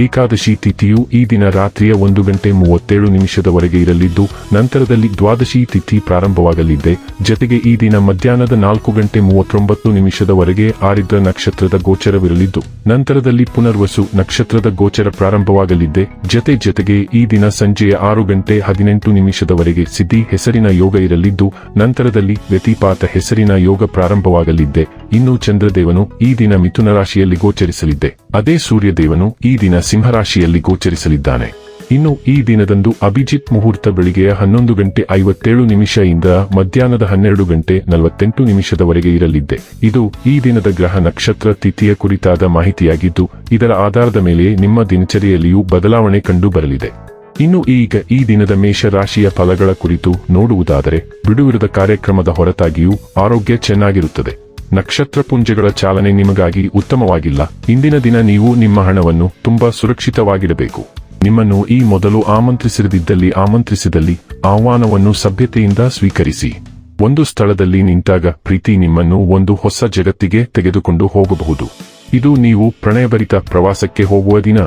ಏಕಾದಶಿ ತಿಥಿಯು ಈ ದಿನ ರಾತ್ರಿಯ ಒಂದು ಗಂಟೆ ಮೂವತ್ತೇಳು ನಿಮಿಷದವರೆಗೆ ಇರಲಿದ್ದು, ನಂತರದಲ್ಲಿ ದ್ವಾದಶಿ ತಿಥಿ ಪ್ರಾರಂಭವಾಗಲಿದೆ. ಜತೆಗೆ ಈ ದಿನ ಮಧ್ಯಾಹ್ನದ ನಾಲ್ಕು ಗಂಟೆ ಮೂವತ್ತೊಂಬತ್ತು ನಿಮಿಷದವರೆಗೆ ಆರಿದ್ರ ನಕ್ಷತ್ರದ ಗೋಚರವಿರಲಿದ್ದು, ನಂತರದಲ್ಲಿ ಪುನರ್ವಸು ನಕ್ಷತ್ರದ ಗೋಚರ ಪ್ರಾರಂಭವಾಗಲಿದೆ. ಜತೆ ಜತೆಗೆ ಈ ದಿನ ಸಂಜೆಯ ಆರು ಗಂಟೆ ಹದಿನೆಂಟು ನಿಮಿಷದವರೆಗೆ ಸಿದ್ಧಿ ಹೆಸರಿನ ಯೋಗ ಇರಲಿದ್ದು, ನಂತರದಲ್ಲಿ ವ್ಯತಿಪಾತ ಹೆಸರಿನ ಯೋಗ ಪ್ರಾರಂಭವಾಗಲಿದೆ. ಇನ್ನು ಚಂದ್ರದೇವನು ಈ ದಿನ ಮಿಥುನ ರಾಶಿಯಲ್ಲಿ ಗೋಚರಿಸಲಿದೆ. ಅದೇ ಸೂರ್ಯದೇವನು ಈ ದಿನ ಸಿಂಹರಾಶಿಯಲ್ಲಿ ಗೋಚರಿಸಲಿದ್ದಾನೆ. ಇನ್ನು ಈ ದಿನದಂದು ಅಭಿಜಿತ್ ಮುಹೂರ್ತ ಬೆಳಿಗ್ಗೆಯ ಹನ್ನೊಂದು ಗಂಟೆ ಐವತ್ತೇಳು ನಿಮಿಷದಿಂದ ಮಧ್ಯಾಹ್ನದ ಹನ್ನೆರಡು ಗಂಟೆ ನಲವತ್ತೆಂಟು ನಿಮಿಷದವರೆಗೆ ಇರಲಿದ್ದೆ. ಇದು ಈ ದಿನದ ಗ್ರಹ ನಕ್ಷತ್ರ ತಿಥಿಯ ಕುರಿತಾದ ಮಾಹಿತಿಯಾಗಿದ್ದು, ಇದರ ಆಧಾರದ ಮೇಲೆ ನಿಮ್ಮ ದಿನಚರಿಯಲ್ಲಿಯೂ ಬದಲಾವಣೆ ಕಂಡು ಬರಲಿದೆ ಇನ್ನು ಈಗ ಈ ದಿನದ ಮೇಷ ರಾಶಿಯ ಫಲಗಳ ಕುರಿತು ನೋಡುವುದಾದರೆ, ಬಿಡುವಿರದ ಕಾರ್ಯಕ್ರಮದ ಹೊರತಾಗಿಯೂ ಆರೋಗ್ಯ ಚೆನ್ನಾಗಿರುತ್ತದೆ. ನಕ್ಷತ್ರ ಪುಂಜಗಳ ಚಾಲನೆ ನಿಮಗಾಗಿ ಉತ್ತಮವಾಗಿಲ್ಲ. ಇಂದಿನ ದಿನ ನೀವು ನಿಮ್ಮ ಹಣವನ್ನು ತುಂಬಾ ಸುರಕ್ಷಿತವಾಗಿಡಬೇಕು. ನಿಮ್ಮನ್ನು ಈ ಮೊದಲು ಆಮಂತ್ರಿಸಿರದಿದ್ದಲ್ಲಿ ಆಮಂತ್ರಿಸಿದಲ್ಲಿ ಆಹ್ವಾನವನ್ನು ಸಭ್ಯತೆಯಿಂದ ಸ್ವೀಕರಿಸಿ. ಒಂದು ಸ್ಥಳದಲ್ಲಿ ನಿಂತಾಗ ಪ್ರೀತಿ ನಿಮ್ಮನ್ನು ಒಂದು ಹೊಸ ಜಗತ್ತಿಗೆ ತೆಗೆದುಕೊಂಡು ಹೋಗಬಹುದು. ಇದು ನೀವು ಪ್ರಣಯಭರಿತ ಪ್ರವಾಸಕ್ಕೆ ಹೋಗುವ ದಿನ.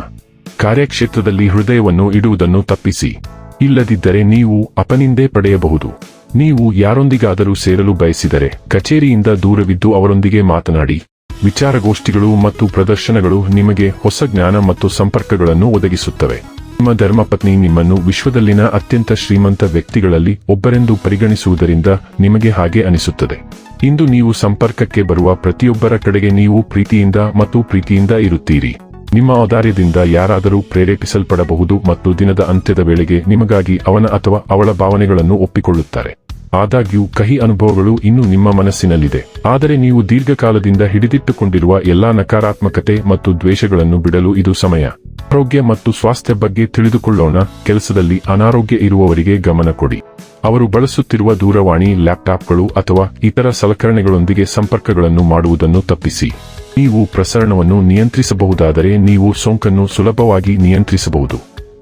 ಕಾರ್ಯಕ್ಷೇತ್ರದಲ್ಲಿ ಹೃದಯವನ್ನು ಇಡುವುದನ್ನು ತಪ್ಪಿಸಿ. ಇಲ್ಲದಿದ್ದರೆ ನೀವು ಅಪನಿಂದೆ ಪಡೆಯಬಹುದು. ನೀವು ಯಾರೊಂದಿಗಾದರೂ ಸೇರಲು ಬಯಸಿದರೆ ಕಚೇರಿಯಿಂದ ದೂರವಿದ್ದು ಅವರೊಂದಿಗೆ ಮಾತನಾಡಿ. ವಿಚಾರಗೋಷ್ಠಿಗಳು ಮತ್ತು ಪ್ರದರ್ಶನಗಳು ನಿಮಗೆ ಹೊಸ ಜ್ಞಾನ ಮತ್ತು ಸಂಪರ್ಕಗಳನ್ನು ಒದಗಿಸುತ್ತವೆ. ನಿಮ್ಮ ಧರ್ಮಪತ್ನಿ ನಿಮ್ಮನ್ನು ವಿಶ್ವದಲ್ಲಿನ ಅತ್ಯಂತ ಶ್ರೀಮಂತ ವ್ಯಕ್ತಿಗಳಲ್ಲಿ ಒಬ್ಬರೆಂದು ಪರಿಗಣಿಸುವುದರಿಂದ ನಿಮಗೆ ಹಾಗೆ ಅನಿಸುತ್ತದೆ. ಇಂದು ನೀವು ಸಂಪರ್ಕಕ್ಕೆ ಬರುವ ಪ್ರತಿಯೊಬ್ಬರ ಕಡೆಗೆ ನೀವು ಪ್ರೀತಿಯಿಂದ ಮತ್ತು ಪ್ರೀತಿಯಿಂದ ಇರುತ್ತೀರಿ. ನಿಮ್ಮ ಔದಾರ್ಯದಿಂದ ಯಾರಾದರೂ ಪ್ರೇರೇಪಿಸಲ್ಪಡಬಹುದು ಮತ್ತು ದಿನದ ಅಂತ್ಯದ ವೇಳೆಗೆ ನಿಮಗಾಗಿ ಅವನ ಅಥವಾ ಅವಳ ಭಾವನೆಗಳನ್ನು ಒಪ್ಪಿಕೊಳ್ಳುತ್ತಾರೆ. ಆದಾಗ್ಯೂ, ಕಹಿ ಅನುಭವಗಳು ಇನ್ನೂ ನಿಮ್ಮ ಮನಸ್ಸಿನಲ್ಲಿದೆ. ಆದರೆ ನೀವು ದೀರ್ಘಕಾಲದಿಂದ ಹಿಡಿದಿಟ್ಟುಕೊಂಡಿರುವ ಎಲ್ಲಾ ನಕಾರಾತ್ಮಕತೆ ಮತ್ತು ದ್ವೇಷಗಳನ್ನು ಬಿಡಲು ಇದು ಸಮಯ. ಆರೋಗ್ಯ ಮತ್ತು ಸ್ವಾಸ್ಥ್ಯ ಬಗ್ಗೆ ತಿಳಿದುಕೊಳ್ಳೋಣ. ಕೆಲಸದಲ್ಲಿ ಅನಾರೋಗ್ಯ ಇರುವವರಿಗೆ ಗಮನ ಕೊಡಿ. ಅವರು ಬಳಸುತ್ತಿರುವ ದೂರವಾಣಿ, ಲ್ಯಾಪ್ಟಾಪ್ಗಳು ಅಥವಾ ಇತರ ಸಲಕರಣೆಗಳೊಂದಿಗೆ ಸಂಪರ್ಕಗಳನ್ನು ಮಾಡುವುದನ್ನು ತಪ್ಪಿಸಿ. ನೀವು ಪ್ರಸರಣವನ್ನು ನಿಯಂತ್ರಿಸಬಹುದಾದರೆ ನೀವು ಸೋಂಕನ್ನು ಸುಲಭವಾಗಿ ನಿಯಂತ್ರಿಸಬಹುದು.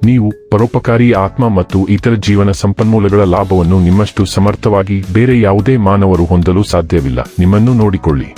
ನೀವು ಪರೋಪಕಾರಿ ಆತ್ಮ ಮತ್ತು ಇತರ ಜೀವನ ಸಂಪನ್ಮೂಲಗಳ ಲಾಭವನ್ನು ನಿಮ್ಮಷ್ಟು ಸಮರ್ಥವಾಗಿ ಬೇರೆ ಯಾವುದೇ ಮಾನವರು ಹೊಂದಲು ಸಾಧ್ಯವಿಲ್ಲ. ನಿಮ್ಮನ್ನು ನೋಡಿಕೊಳ್ಳಿ.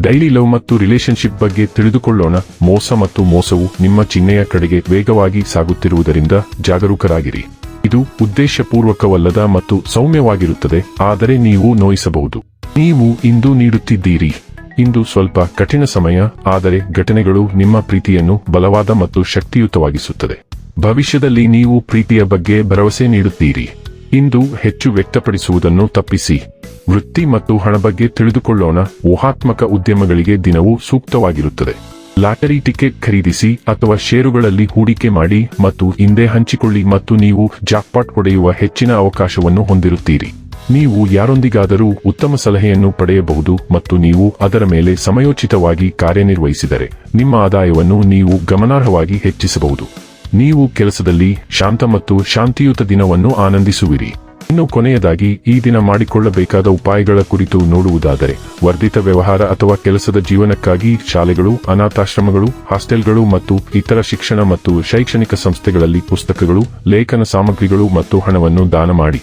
ಡೈಲಿ ಲವ್ ಮತ್ತು ರಿಲೇಶನ್ಶಿಪ್ ಬಗ್ಗೆ ತಿಳಿದುಕೊಳ್ಳೋಣ. ಮೋಸ ಮತ್ತು ಮೋಸವು ನಿಮ್ಮ ಚಿಹ್ನೆಯ ಕಡೆಗೆ ವೇಗವಾಗಿ ಸಾಗುತ್ತಿರುವುದರಿಂದ ಜಾಗರೂಕರಾಗಿರಿ. ಇದು ಉದ್ದೇಶಪೂರ್ವಕವಲ್ಲದ ಮತ್ತು ಸೌಮ್ಯವಾಗಿರುತ್ತದೆ, ಆದರೆ ನೀವು ನೋಯಿಸಬಹುದು. ನೀವು ಇಂದು ನೀಡುತ್ತಿದ್ದೀರಿ. ಇಂದು ಸ್ವಲ್ಪ ಕಠಿಣ ಸಮಯ, ಆದರೆ ಘಟನೆಗಳು ನಿಮ್ಮ ಪ್ರೀತಿಯನ್ನು ಬಲವಾದ ಮತ್ತು ಶಕ್ತಿಯುತವಾಗಿಸುತ್ತದೆ. ಭವಿಷ್ಯದಲ್ಲಿ ನೀವು ಪ್ರೀತಿಯ ಬಗ್ಗೆ ಭರವಸೆ ನೀಡುತ್ತೀರಿ. ಇಂದು ಹೆಚ್ಚು ವ್ಯಕ್ತಪಡಿಸುವುದನ್ನು ತಪ್ಪಿಸಿ. ವೃತ್ತಿ ಮತ್ತು ಹಣ ಬಗ್ಗೆ ತಿಳಿದುಕೊಳ್ಳೋಣ. ಊಹಾತ್ಮಕ ಉದ್ಯಮಗಳಿಗೆ ದಿನವೂ ಸೂಕ್ತವಾಗಿರುತ್ತದೆ. ಲಾಟರಿ ಟಿಕೆಟ್ ಖರೀದಿಸಿ ಅಥವಾ ಷೇರುಗಳಲ್ಲಿ ಹೂಡಿಕೆ ಮಾಡಿ ಮತ್ತು ಹಿಂದೆ ಹಂಚಿಕೊಳ್ಳಿ ಮತ್ತು ನೀವು ಜಾಕ್ಪಾಟ್ ಹೊಡೆಯುವ ಹೆಚ್ಚಿನ ಅವಕಾಶವನ್ನು ಹೊಂದಿರುತ್ತೀರಿ. ನೀವು ಯಾರೊಂದಿಗಾದರೂ ಉತ್ತಮ ಸಲಹೆಯನ್ನು ಪಡೆಯಬಹುದು ಮತ್ತು ನೀವು ಅದರ ಮೇಲೆ ಸಮಯೋಚಿತವಾಗಿ ಕಾರ್ಯನಿರ್ವಹಿಸಿದರೆ, ನಿಮ್ಮ ಆದಾಯವನ್ನು ನೀವು ಗಮನಾರ್ಹವಾಗಿ ಹೆಚ್ಚಿಸಬಹುದು. ನೀವು ಕೆಲಸದಲ್ಲಿ ಶಾಂತ ಮತ್ತು ಶಾಂತಿಯುತ ದಿನವನ್ನು ಆನಂದಿಸುವಿರಿ. ಇನ್ನು ಕೊನೆಯದಾಗಿ, ಈ ದಿನ ಮಾಡಿಕೊಳ್ಳಬೇಕಾದ ಉಪಾಯಗಳ ಕುರಿತು ನೋಡುವುದಾದರೆ, ವರ್ಧಿತ ವ್ಯವಹಾರ ಅಥವಾ ಕೆಲಸದ ಜೀವನಕ್ಕಾಗಿ ಶಾಲೆಗಳು, ಅನಾಥಾಶ್ರಮಗಳು, ಹಾಸ್ಟೆಲ್ಗಳು ಮತ್ತು ಇತರ ಶಿಕ್ಷಣ ಮತ್ತು ಶೈಕ್ಷಣಿಕ ಸಂಸ್ಥೆಗಳಲ್ಲಿ ಪುಸ್ತಕಗಳು, ಲೇಖನ ಸಾಮಗ್ರಿಗಳು ಮತ್ತು ಹಣವನ್ನು ದಾನ ಮಾಡಿ.